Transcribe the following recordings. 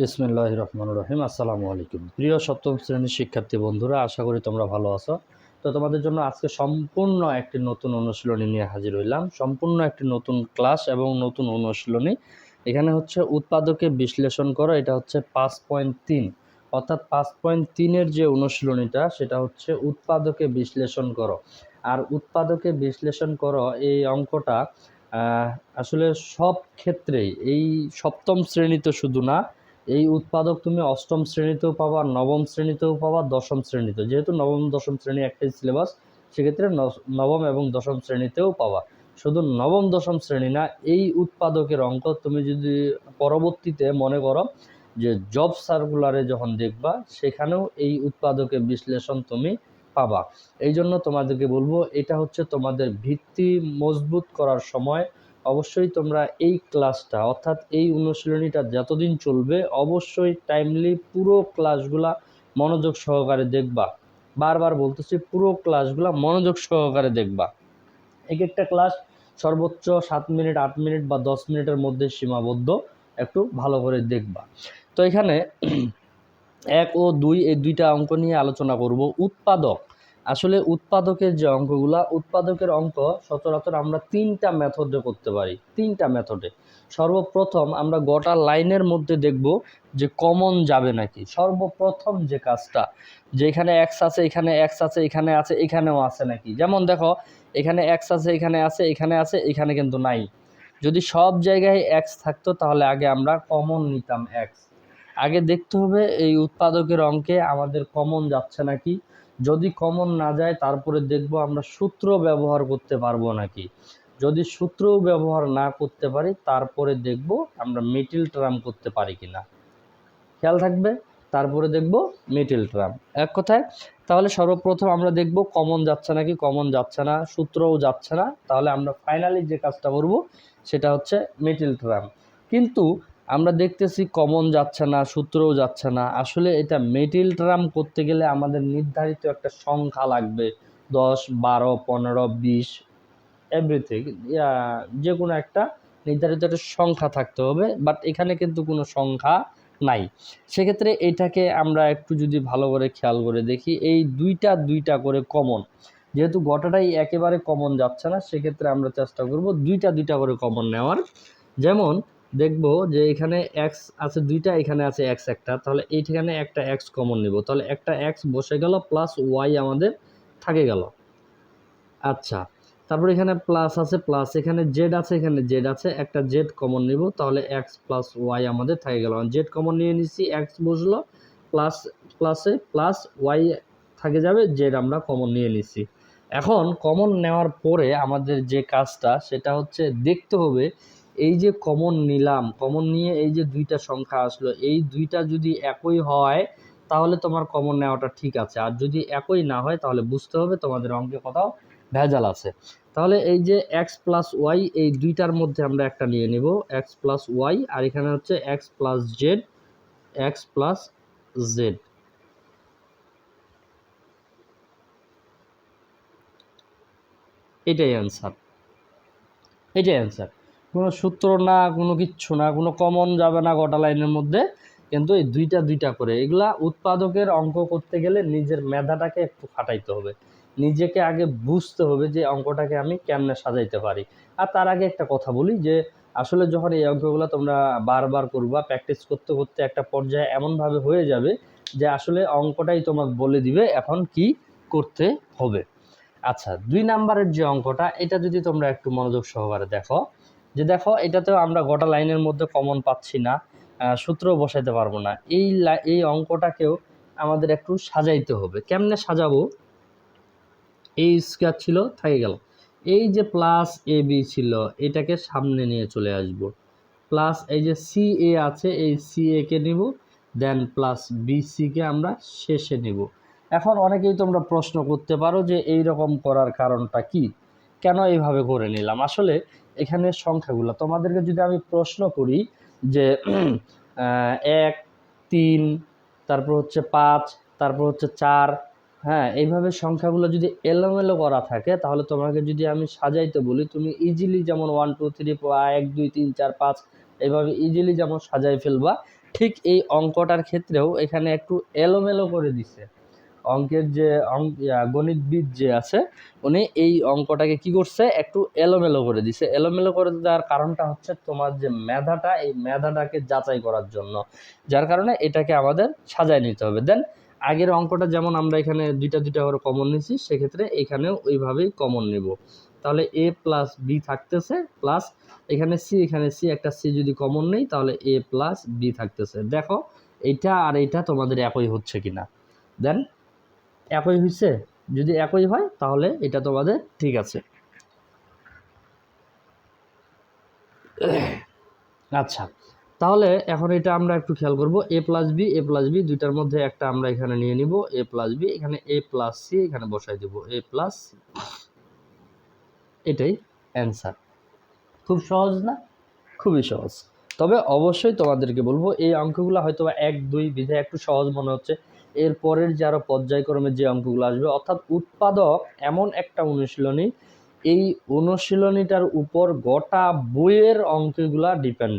বিসমিল্লাহ রহমান রহিম। আসসালামু আলাইকুম। প্রিয় সপ্তম শ্রেণির শিক্ষার্থী বন্ধুরা, আশা করি তোমরা ভালো আছো। তো তোমাদের জন্য আজকে সম্পূর্ণ একটি নতুন অনুশীলনী নিয়ে হাজির হইলাম। সম্পূর্ণ একটি নতুন ক্লাস এবং নতুন অনুশীলনী। এখানে হচ্ছে উৎপাদকে বিশ্লেষণ করো। এটা হচ্ছে পাঁচ পয়েন্ট তিন। অর্থাৎ পাঁচ পয়েন্ট তিনের যে অনুশীলনীটা, সেটা হচ্ছে উৎপাদকে বিশ্লেষণ করো। আর উৎপাদকে বিশ্লেষণ করো, এই অঙ্কটা আসলে সব ক্ষেত্রেই, এই সপ্তম শ্রেণীতে শুধু না এই উৎপাদক তুমি অষ্টম শ্রেণীতেও পাবা, নবম শ্রেণীতেও পাবা, দশম শ্রেণীতে। যেহেতু নবম, দশম শ্রেণি একটাই সিলেবাস সেক্ষেত্রে নবম এবং দশম শ্রেণীতেও পাবা। শুধু নবম, দশম শ্রেণি না, এই উৎপাদকের অঙ্ক তুমি যদি পরবর্তীতে মনে করো যে জব সার্কুলারে যখন দেখবা, সেখানেও এই উৎপাদকের বিশ্লেষণ তুমি পাবা। এই জন্য তোমাদেরকে বলব, এটা হচ্ছে তোমাদের ভিত্তি মজবুত করার সময় অবশ্যই তোমরা এই ক্লাসটা অর্থাৎ এই অনুশীলনীটা যতদিন চলবে, অবশ্যই টাইমলি পুরো ক্লাসগুলা মনোযোগ সহকারে দেখবা। বারবার বলতেছি, পুরো ক্লাসগুলা মনোযোগ সহকারে দেখবা। এক একটা ক্লাস সর্বোচ্চ সাত মিনিট, আট মিনিট বা দশ মিনিটের মধ্যে সীমাবদ্ধ, একটু ভালো করে দেখবা। তো এখানে এক ও দুই, এই দুইটা অঙ্ক নিয়ে আলোচনা করব। উৎপাদক আসলে উৎপাদকের যে অঙ্কগুলা, উৎপাদকের অঙ্ক সচরাচর আমরা তিনটা মেথডে করতে পারি, তিনটা মেথডে সর্বপ্রথম আমরা গোটা লাইনের মধ্যে দেখব যে কমন যাবে নাকি। সর্বপ্রথম যে কাজটা, যে এখানে এক্স আছে, এখানে এক্স আছে, এখানে আছে, এখানেও আছে নাকি। যেমন দেখো, এখানে এক্স আছে, এখানে আছে এখানে আছে, এখানে কিন্তু নাই। যদি সব জায়গায় এক্স থাকতো তাহলে আগে আমরা কমন নিতাম এক্স আগে দেখতে হবে এই উৎপাদকের অঙ্কে আমাদের কমন যাচ্ছে নাকি। যদি কমন না যায়, তারপরে দেখব আমরা সূত্র ব্যবহার করতে পারব নাকি। যদি সূত্রও ব্যবহার না করতে পারি, তারপরে দেখব আমরা মিডিল ট্রাম করতে পারি কিনা। খেয়াল থাকবে? তারপরে দেখব মিডিল ট্রাম এক কথায়, তাহলে সর্বপ্রথম আমরা দেখব কমন যাচ্ছে নাকি কমন যাচ্ছে না, সূত্রও যাচ্ছে না। তাহলে আমরা ফাইনালি যে কাজটা করব, সেটা হচ্ছে মিডিল ট্রাম কিন্তু আমরা দেখতেছি কমন যাচ্ছে না, সূত্রও যাচ্ছে না। আসলে এটা মেটিল ট্রাম করতে গেলে আমাদের নির্ধারিত একটা সংখ্যা লাগবে, দশ, বারো, পনেরো, বিশ এভরিথিং যে কোনো একটা নির্ধারিত একটা সংখ্যা থাকতে হবে বাট এখানে কিন্তু কোনো সংখ্যা নাই। সেক্ষেত্রে এটাকে আমরা একটু যদি ভালো করে খেয়াল করে দেখি, এই দুইটা দুইটা করে কমন। যেহেতু গোটাটাই একেবারে কমন যাচ্ছে না, সেক্ষেত্রে আমরা চেষ্টা করব দুইটা দুইটা করে কমন নেওয়ার। যেমন দেখব যে এখানে এক্স আছে দুইটা, এখানে আছে এক্স একটা। তাহলে এই ঠিকানে একটা এক্স কমন নিব। তাহলে একটা এক্স বসে গেল প্লাস ওয়াই আমাদের থাকে গেল। আচ্ছা তারপর এখানে প্লাস আছে প্লাস এখানে জেড আছে, এখানে জেড আছে, একটা জেড কমন নিব। তাহলে এক্স প্লাস ওয়াই আমাদের থাকে গেল। জেড কমন নিয়ে নিচ্ছি এক্স বসল প্লাস প্লাসে প্লাস ওয়াই থাকে যাবে জেড আমরা কমন নিয়ে নিচ্ছি এখন কমন নেওয়ার পরে আমাদের যে কাজটা, সেটা হচ্ছে দেখতে হবে এই যে কমন নিলাম কমন নিয়ে এই যে দুইটা সংখ্যা আসলো, এই দুইটা যদি একই হয়, তাহলে তোমার কমন নেওয়াটা ঠিক আছে। আর যদি একই না হয়, তাহলে বুঝতে হবে তোমাদের অঙ্কে কোথাও ভেজাল আছে। তাহলে এই যে এক্স প্লাস ওয়াই এই দুইটার মধ্যে আমরা একটা নিয়ে নিব এক্স প্লাস ওয়াই আর এখানে হচ্ছে X plus Z X plus Z এটাই অ্যান্সার এটাই অ্যান্সার কোনো সূত্র না, কোনো কিচ্ছু না, কোনো কমন যাবে না গোটা লাইনের মধ্যে। কিন্তু এই দুইটা দুইটা করে। এগুলা উৎপাদকের অঙ্ক করতে গেলে নিজের মেধাটাকে একটু খাটাইতে হবে। নিজেকে আগে বুঝতে হবে যে অঙ্কটাকে আমি কেমনে সাজাইতে পারি। আর তার আগে একটা কথা বলি যে, আসলে যখন এই অঙ্কগুলো তোমরা বারবার করবা প্র্যাকটিস করতে করতে একটা পর্যায়ে এমনভাবে হয়ে যাবে যে আসলে অঙ্কটাই তোমাকে বলে দিবে এখন কি করতে হবে। আচ্ছা দুই নাম্বারের যে অঙ্কটা, এটা যদি তোমরা একটু মনোযোগ সহকারে দেখো। যে দেখো, এটাতেও আমরা গোটা লাইনের মধ্যে কমন পাচ্ছি না সূত্র বসাইতে পারব না। এই এই অঙ্কটাকেও আমাদের একটু সাজাইতে হবে। কেমনে সাজাবো? এই স্কোয়ার ছিল, থেকে গেল। এই যে প্লাস এ বি ছিল, এটাকে সামনে নিয়ে চলে আসব। প্লাস এই যে সি এ আছে, এই সি একে নিব দেন প্লাস বি সিকে আমরা শেষে নিব। এখন অনেকেই তোমরা প্রশ্ন করতে পারো যে এই রকম করার কারণটা কি? কেন এইভাবে করে নিলাম? আসলে এখানে সংখ্যাগুলো। তোমাদেরকে যদি আমি প্রশ্ন করি যে এক, তিন, তারপর হচ্ছে পাঁচ, তারপর হচ্ছে চার হ্যাঁ এইভাবে সংখ্যাগুলো যদি এলোমেলো করা থাকে, তাহলে তোমাকে যদি আমি সাজাইতে বলি, তুমি ইজিলি যেমন ওয়ান টু থ্রি এক, দুই, তিন, চার, পাঁচ, এইভাবে ইজিলি যেমন সাজাই ফেলবা, ঠিক এই অঙ্কটার ক্ষেত্রেও এখানে একটু এলোমেলো করে দিছে। অঙ্কের যে অঙ্ক গণিতবিদ যে আছে, উনি এই অঙ্কটাকে কি করছে, একটু এলোমেলো করে দিছে। এলোমেলো করে দেওয়ার কারণটা হচ্ছে তোমার যে মেধাটা, এই মেধাটাকে যাচাই করার জন্য। যার কারণে এটাকে আমাদের সাজায় নিতে হবে। দেন আগের অঙ্কটা যেমন আমরা এখানে দুইটা দুইটা করে কমন নিয়েছি সেক্ষেত্রে এখানেও ওইভাবেই কমন নিব। তাহলে এ প্লাস বি থাকতেছে প্লাস এখানে সি এখানে সি একটা সি যদি কমন নেই, তাহলে এ প্লাস বি থাকতেছে। দেখো, এইটা আর এইটা তোমাদের একই হচ্ছে কিনা। দেন একই হয়েছে যদি একই হয়, তাহলে এটা তোমাদের ঠিক আছে। আচ্ছা তাহলে এখন এটা আমরা একটু খেয়াল করব, A plus B, A plus B, দুইটার মধ্যে একটা আমরা এখানে নিয়ে নিব, এ প্লাস বি, এখানে এ প্লাস সি, এখানে বসাই দেব, এ প্লাস এটাই অ্যান্সার। খুব সহজ না? খুবই সহজ। তবে অবশ্যই তোমাদেরকে বলব, এই অঙ্কগুলো হয়তো এক দুই বিধে একটু সহজ মনে হচ্ছে। এর পরের যে আরও পর্যায়ক্রমে যে অঙ্কগুলো আসবে, অর্থাৎ উৎপাদক এমন একটা অনুশীলনী, এই অনুশীলনীটার উপর গোটা বইয়ের অঙ্কগুলা ডিপেন্ড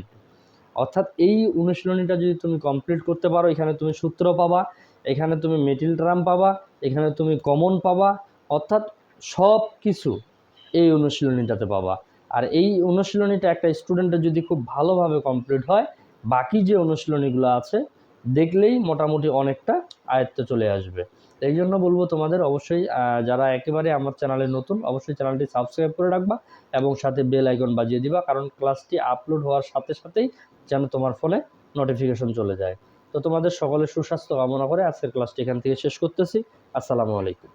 অর্থাৎ এই অনুশীলনীটা যদি তুমি কমপ্লিট করতে পারো, এখানে তুমি সূত্র পাবা, এখানে তুমি মেটিল ট্রাম পাবা, এখানে তুমি কমন পাবা, অর্থাৎ সব কিছু এই অনুশীলনীটাতে পাবা। আর এই অনুশীলনীটা একটা স্টুডেন্টের যদি খুব ভালোভাবে কমপ্লিট হয়, বাকি যে অনুশীলনীগুলো আছে দেখলেই মোটামুটি অনেকটা আয়ত্তে চলে আসবে। এই জন্য বলব তোমাদের অবশ্যই যারা একেবারে আমার চ্যানেলে নতুন, অবশ্যই চ্যানেলটি সাবস্ক্রাইব করে রাখবা এবং সাথে বেল আইকন বাজিয়ে দিবা, কারণ ক্লাসটি আপলোড হওয়ার সাথে সাথেই যেন তোমার ফোনে নোটিফিকেশন চলে যায়। তো তোমাদের সকলের সুস্বাস্থ্য কামনা করে আজকের ক্লাসটি এখান থেকে শেষ করতেছি। আসসালামু আলাইকুম।